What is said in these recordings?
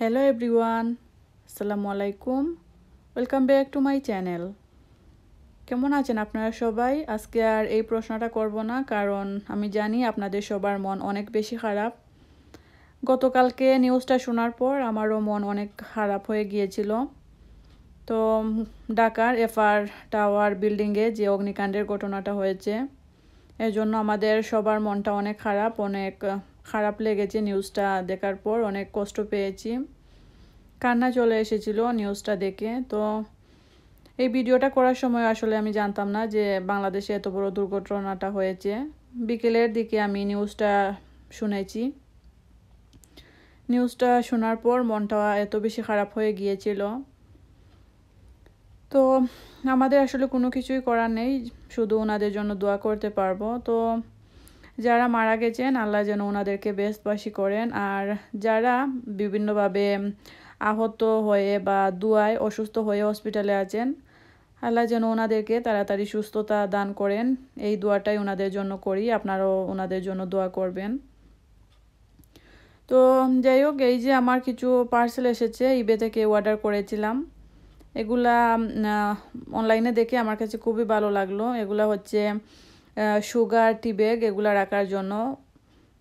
Hello everyone আসসালামু আলাইকুম welcome back to my channel কেমন আছেন আপনারা সবাই? আজকে আর এই প্রশ্নটা করব না, কারণ আমি জানি আপনাদের সবার মন অনেক বেশি খারাপ। গতকালকে নিউজটা শোনার পর আমারও মন অনেক খারাপ হয়ে গিয়েছিল। তো, ঢাকার এফআর টাওয়ার বিল্ডিংয়ে যে অগ্নিকাণ্ডের ঘটনাটা হয়েছে, এর জন্য আমাদের সবার মনটা অনেক খারাপ, অনেক খারাপ লেগেছে নিউজটা দেখার পর, অনেক কষ্ট পেয়েছি। কান্না চলে এসেছিল নিউজটা দেখে। তো এই ভিডিওটা করার সময় আসলে আমি জানতাম না যে বাংলাদেশে এত বড় দুর্ঘটনাটা হয়েছে। বিকেলের দিকে আমি নিউজটা শুনেছি। নিউজটা শোনার পর মনটা এত বেশি খারাপ হয়ে গিয়েছিল। তো আমাদের আসলে কোনো কিছুই করার নেই। শুধু ওনাদের জন্য দোয়া করতে পারব। তো যারা মারা গেছেন, আল্লাহ যেন ওনাদেরকে বেস্টবাসী করেন। আর যারা বিভিন্নভাবে আহত হয়ে বা দুয়ায় অসুস্থ হয়ে হসপিটালে আছেন, আল্লাহ যেন ওনাদেরকে তাড়াতাড়ি সুস্থতা দান করেন। এই দোয়াটাই ওনাদের জন্য করি, আপনারাও ওনাদের জন্য দোয়া করবেন। তো যাই হোক, এই যে আমার কিছু পার্সেল এসেছে ইবে থেকে অর্ডার করেছিলাম। এগুলা অনলাইনে দেখে আমার কাছে খুবই ভালো লাগল। এগুলা হচ্ছে সুগার টি ব্যাগ এগুলো রাখার জন্য।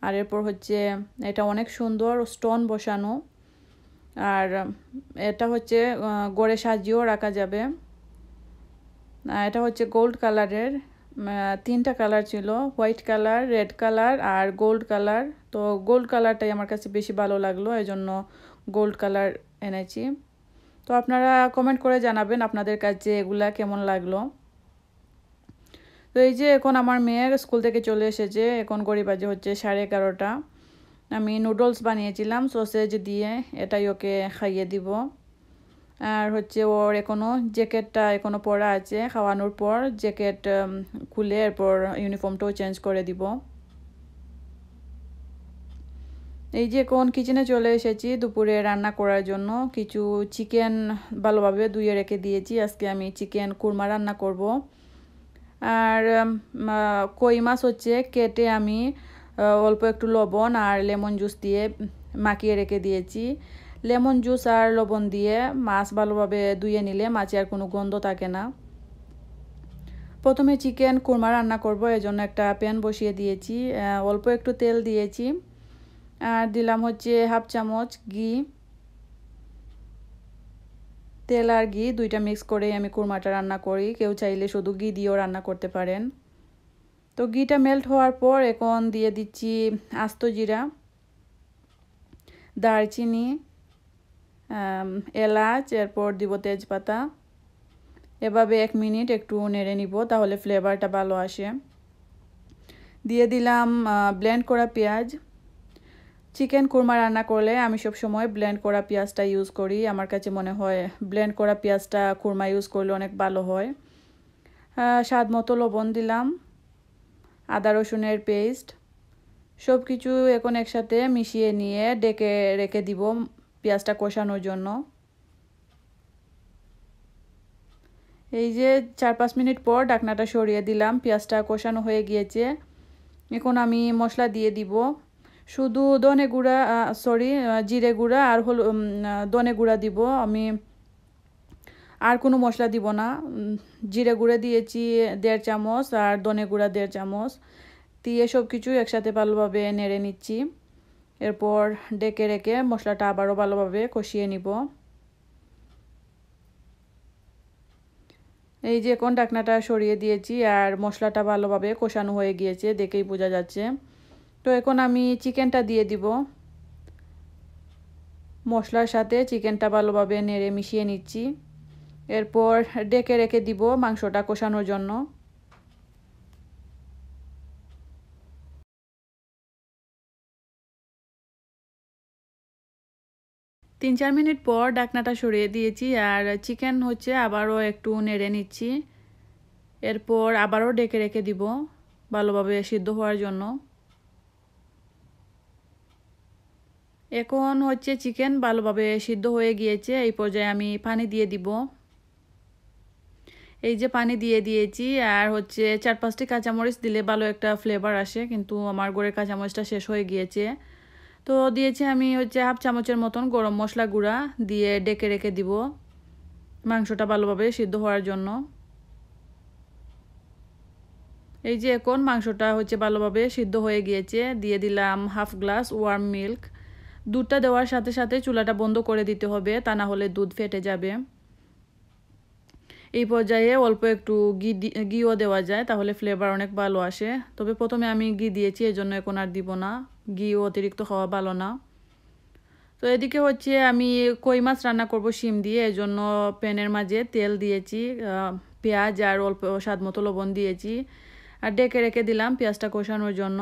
আর এরপর হচ্ছে, এটা অনেক সুন্দর স্টোন বসানো। আর এটা হচ্ছে গড়ে সাজিয়েও রাখা যাবে। এটা হচ্ছে গোল্ড কালারের তিনটা কালার ছিল হোয়াইট কালার রেড কালার আর গোল্ড কালার তো গোল্ড কালারটাই আমার কাছে বেশি ভালো লাগল এই জন্য গোল্ড কালার এনেছি। তো আপনারা কমেন্ট করে জানাবেন আপনাদের কাছে এগুলা কেমন লাগল। তো এই যে এখন আমার মেয়ের স্কুল থেকে চলে এসেছে, এখন গড়ি বাজে হচ্ছে সাড়ে এগারোটা। আমি নুডলস বানিয়েছিলাম সসেজ দিয়ে এটাই ওকে খাইয়ে দিব। আর হচ্ছে ওর এখনও জ্যাকেটটা এখনও পরা আছে, খাওয়ানোর পর জ্যাকেট খুলে এরপর ইউনিফর্মটাও চেঞ্জ করে দিব। এই যে এখন কিচেনে চলে এসেছি দুপুরে রান্না করার জন্য। কিছু চিকেন ভালোভাবে ধুয়ে রেখে দিয়েছি। আজকে আমি চিকেন কুরমা রান্না করব। আর কই মাছ হচ্ছে কেটে আমি অল্প একটু লবণ আর লেমন জুস দিয়ে মাখিয়ে রেখে দিয়েছি। লেমন জুস আর লবণ দিয়ে মাছ ভালোভাবে ধুয়ে নিলে মাছে আর কোনো গন্ধ থাকে না। প্রথমে চিকেন কুরমা রান্না করব, এজন্য একটা প্যান বসিয়ে দিয়েছি অল্প একটু তেল দিয়েছি। আর দিলাম হচ্ছে হাফ চামচ ঘি। তেল আর ঘি দুইটা মিক্স করেই আমি কুরমাটা রান্না করি। কেউ চাইলে শুধু ঘি দিয়েও রান্না করতে পারেন। তো ঘিটা মেল্ট হওয়ার পর এখন দিয়ে দিচ্ছি আস্ত জিরা, দারচিনি এলাচ, এরপর দিব তেজপাতা। এভাবে এক মিনিট একটু নেড়ে নিব তাহলে ফ্লেভারটা ভালো আসে। দিয়ে দিলাম ব্লেন্ড করা পেঁয়াজ। চিকেন কুরমা রান্না করলে আমি সব সময় ব্লেন্ড করা পেঁয়াজটা ইউজ করি। আমার কাছে মনে হয় ব্লেন্ড করা পেঁয়াজটা কুরমা ইউজ করলে অনেক ভালো হয়। স্বাদ মতো লবণ দিলাম, আদা রসুনের পেস্ট সব কিছু এখন একসাথে মিশিয়ে নিয়ে ডেকে রেখে দিব পেঁয়াজটা কষানোর জন্য। এই যে চার পাঁচ মিনিট পর ডাকনাটা সরিয়ে দিলাম, পেঁয়াজটা কষানো হয়ে গিয়েছে। এখন আমি মশলা দিয়ে দিব। শুধু দনে গুঁড়া সরি জিরে গুঁড়া আর হল দনে গুঁড়া দিব। আমি আর কোনো মশলা দিব না। জিরে গুঁড়া দিয়েছি দেড় চামচ আর দনে গুঁড়া দেড় চামচ। দিয়ে সব কিছু একসাথে ভালোভাবে নেড়ে নিচ্ছি। এরপর ডেকে রেখে মশলাটা আবারও ভালোভাবে কষিয়ে নিব। এই যে এখন ডাকনাটা সরিয়ে দিয়েছি আর মশলাটা ভালোভাবে কষানো হয়ে গিয়েছে, দেখেই বোঝা যাচ্ছে। তো এখন আমি চিকেনটা দিয়ে দিব। মশলার সাথে চিকেনটা ভালোভাবে নেড়ে মিশিয়ে নিচ্ছি। এরপর ডেকে রেখে দিব মাংসটা কষানোর জন্য। তিন চার মিনিট পর ডাকনাটা সরিয়ে দিয়েছি আর চিকেন হচ্ছে আবারও একটু নেড়ে নিচ্ছি। এরপর আবারও ডেকে রেখে দিব ভালোভাবে সিদ্ধ হওয়ার জন্য। এখন হচ্ছে চিকেন ভালোভাবে সিদ্ধ হয়ে গিয়েছে, এই পর্যায়ে আমি পানি দিয়ে দিব। এই যে পানি দিয়ে দিয়েছি, আর হচ্ছে চার পাঁচটি কাঁচামরিচ দিলে ভালো একটা ফ্লেভার আসে, কিন্তু আমার গড়ের কাঁচামরিচটা শেষ হয়ে গিয়েছে। তো দিয়েছি আমি হচ্ছে হাফ চামচের মতন গরম মশলা গুঁড়া দিয়ে ডেকে রেখে দিব মাংসটা ভালোভাবে সিদ্ধ হওয়ার জন্য। এই যে এখন মাংসটা হচ্ছে ভালোভাবে সিদ্ধ হয়ে গিয়েছে, দিয়ে দিলাম হাফ গ্লাস ওয়ার্ম মিল্ক দুধটা দেওয়ার সাথে সাথে চুলাটা বন্ধ করে দিতে হবে, তা না হলে দুধ ফেটে যাবে। এই পর্যায়ে অল্প একটু ঘি ঘিও দেওয়া যায়, তাহলে ফ্লেভার অনেক ভালো আসে। তবে প্রথমে আমি ঘি দিয়েছি এই জন্য এখন আর দিব না। ঘিও অতিরিক্ত খাওয়া ভালো না। তো এদিকে হচ্ছে আমি কই মাছ রান্না করব শিম দিয়ে এই জন্য প্যানের মাঝে তেল দিয়েছি পেঁয়াজ আর অল্প স্বাদ মতো লবণ দিয়েছি। আর ডেকে রেখে দিলাম পেঁয়াজটা কষানোর জন্য।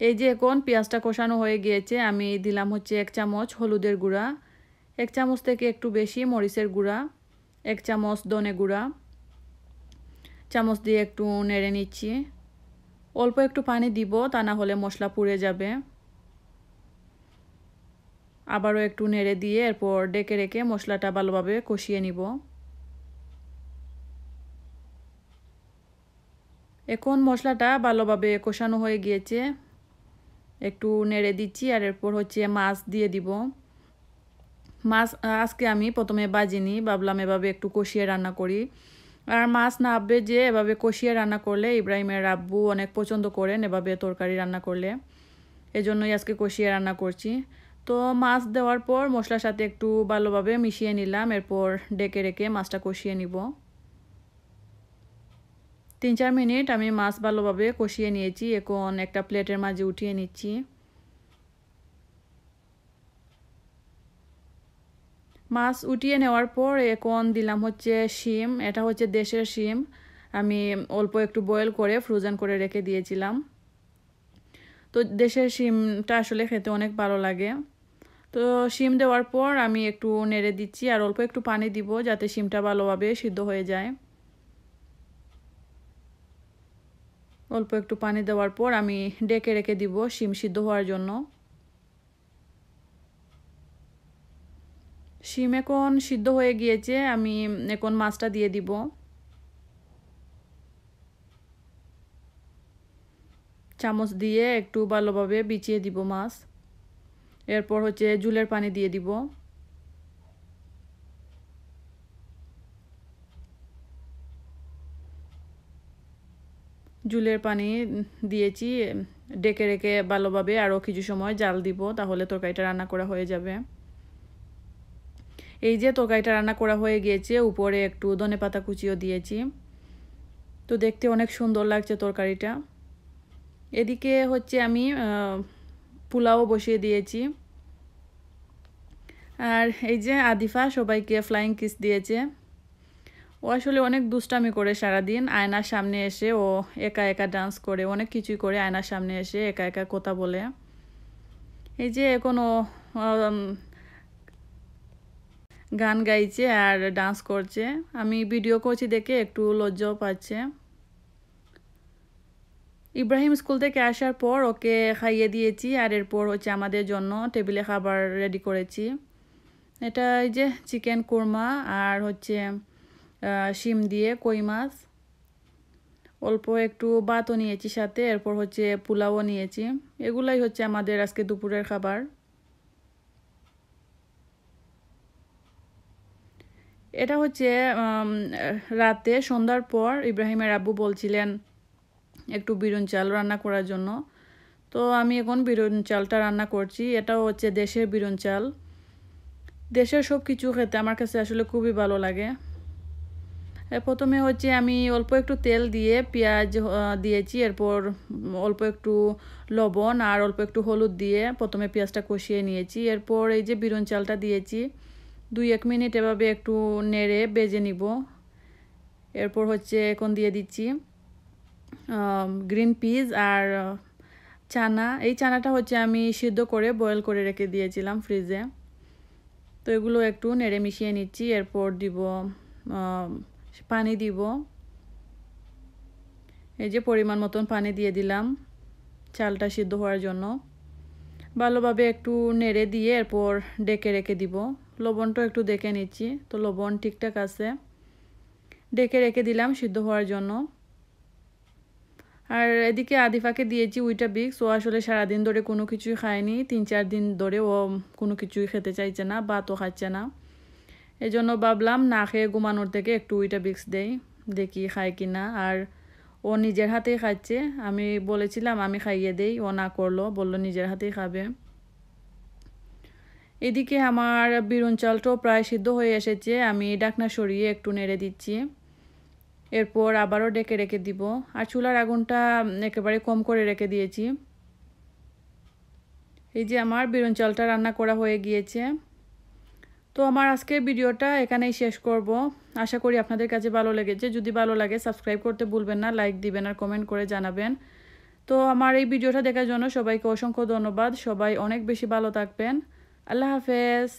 এই যে এখন পেঁয়াজটা কষানো হয়ে গিয়েছে, আমি দিলাম হচ্ছে এক চামচ হলুদের গুঁড়া, এক চামচ থেকে একটু বেশি মরিচের গুঁড়া, এক চামচ দনে গুঁড়া, চামচ দিয়ে একটু নেড়ে নিচ্ছি। অল্প একটু পানি দিব, তা না হলে মশলা পুড়ে যাবে। আবারও একটু নেড়ে দিয়ে এরপর ডেকে রেখে মশলাটা ভালোভাবে কষিয়ে নিব। এখন মশলাটা ভালোভাবে কষানো হয়ে গিয়েছে। একটু নেড়ে দিচ্ছি আর এরপর হচ্ছে মাছ দিয়ে দিব। মাছ, আজকে আমি প্রথমে বাজিনি ভাবলাম এভাবে একটু কষিয়ে রান্না করি। আর মাছ না যে এভাবে কষিয়ে রান্না করলে ইব্রাহিমের আব্বু অনেক পছন্দ করেন এভাবে তরকারি রান্না করলে। এজন্যই আজকে কষিয়ে রান্না করছি। তো মাছ দেওয়ার পর মশলার সাথে একটু ভালোভাবে মিশিয়ে নিলাম, এরপর ডেকে রেখে মাছটা কষিয়ে নিব। তিন চার মিনিট আমি মাছ ভালোভাবে কষিয়ে নিয়েছি। এখন একটা প্লেটের মাঝে উঠিয়ে নিচ্ছি। মাছ উঠিয়ে নেওয়ার পর এখন দিলাম হচ্ছে শিম। এটা হচ্ছে দেশের শিম। আমি অল্প একটু বয়েল করে ফ্রোজেন করে রেখে দিয়েছিলাম। তো দেশের শিমটা আসলে খেতে অনেক ভালো লাগে। তো শিম দেওয়ার পর আমি একটু নেড়ে দিচ্ছি আর অল্প একটু পানি দিব যাতে শিমটা ভালোভাবে সিদ্ধ হয়ে যায়। অল্প একটু পানি দেওয়ার পর আমি ডেকে রেখে দিব শিম সিদ্ধ হওয়ার জন্য। শিম এখন সিদ্ধ হয়ে গিয়েছে, আমি এখন মাছটা দিয়ে দিব। চামচ দিয়ে একটু ভালোভাবে বিছিয়ে দিব মাছ। এরপর হচ্ছে জুলের পানি দিয়ে দিব। জুলের পানি দিয়েছি, ডেকে রেখে ভালোভাবে আরও কিছু সময় জাল দিব, তাহলে তরকারিটা রান্না করা হয়ে যাবে। এই যে তরকারিটা রান্না করা হয়ে গিয়েছে, উপরে একটু ধনে পাতা কুচিও দিয়েছি। তো দেখতে অনেক সুন্দর লাগছে তরকারিটা। এদিকে হচ্ছে আমি পোলাও বসিয়ে দিয়েছি। আর এই যে আদিফা সবাইকে ফ্লাইং কিস দিয়েছে। ও আসলে অনেক দুষ্টামি করে সারাদিন। আয়নার সামনে এসে ও একা একা ডান্স করে, অনেক কিছুই করে আয়নার সামনে এসে একা একা কথা বলে। এই যে ও গান গাইছে আর ডান্স করছে। আমি ভিডিও করছি দেখে একটু লজ্জাও পাচ্ছে। ইব্রাহিম স্কুল থেকে আসার পর ওকে খাইয়ে দিয়েছি আর এরপর হচ্ছে আমাদের জন্য টেবিলে খাবার রেডি করেছি। এটা এই যে চিকেন কোরমা আর হচ্ছে শিম দিয়ে কই মাছ, অল্প একটু ভাতও নিয়েছি সাথে, এরপর হচ্ছে পোলাও নিয়েছি। এগুলাই হচ্ছে আমাদের আজকে দুপুরের খাবার। এটা হচ্ছে রাতে সন্ধ্যার পর ইব্রাহিমের আব্বু বলছিলেন একটু বিরুন চাল রান্না করার জন্য। তো আমি এখন বিরুন চালটা রান্না করছি। এটাও হচ্ছে দেশের বিরুন চাল। দেশের সব কিছু খেতে আমার কাছে আসলে খুবই ভালো লাগে। প্রথমে হচ্ছে আমি অল্প একটু তেল দিয়ে পেঁয়াজ দিয়েছি, এরপর অল্প একটু লবণ আর অল্প একটু হলুদ দিয়ে প্রথমে পেঁয়াজটা কষিয়ে নিয়েছি। এরপর এই যে বিরুন চালটা দিয়েছি, দুই এক মিনিট এভাবে একটু নেড়ে বেজে নিব। এরপর হচ্ছে এখন দিয়ে দিচ্ছি গ্রিন পিস আর চানা। এই চানাটা হচ্ছে আমি সিদ্ধ করে বয়েল করে রেখে দিয়েছিলাম ফ্রিজে তো এগুলো একটু নেড়ে মিশিয়ে নিচ্ছি, এরপর দিব পানি দিব। এই যে পরিমাণ মতন পানি দিয়ে দিলাম চালটা সিদ্ধ হওয়ার জন্য। ভালোভাবে একটু নেড়ে দিয়ে এরপর ডেকে রেখে দিব। লবণটা একটু দেখে নিচ্ছি, তো লবণ ঠিকঠাক আছে। ডেকে রেখে দিলাম সিদ্ধ হওয়ার জন্য। আর এদিকে আদিফাকে দিয়েছি উইটা বিক্স ও আসলে সারাদিন ধরে কোনো কিছুই খায়নি, তিন চার দিন ধরে ও কোনো কিছুই খেতে চাইছে না, ভাতও খাচ্ছে না। এই জন্য ভাবলাম না খেয়ে ঘুমানোর থেকে একটু উইটা বিক্স দেই, দেখি খায় কি না। আর ও নিজের হাতেই খাচ্ছে, আমি বলেছিলাম আমি খাইয়ে দেই, ও না করল, বলল নিজের হাতেই খাবে। এদিকে আমার বিরুন চালটাও প্রায় সিদ্ধ হয়ে এসেছে, আমি ডাকনা সরিয়ে একটু নেড়ে দিচ্ছি। এরপর আবারও ডেকে রেখে দিব, আর চুলার আগুনটা একেবারে কম করে রেখে দিয়েছি। এই যে আমার বিরুন চালটা রান্না করা হয়ে গিয়েছে। তো আমার আজকের ভিডিওটা এখানেই শেষ করব। আশা করি আপনাদের কাছে ভালো লেগেছে। যদি ভালো লাগে সাবস্ক্রাইব করতে ভুলবেন না লাইক দিবেন আর কমেন্ট করে জানাবেন। তো আমার এই ভিডিওটা দেখার জন্য সবাইকে অসংখ্য ধন্যবাদ। সবাই অনেক বেশি ভালো থাকবেন। আল্লাহ হাফেজ।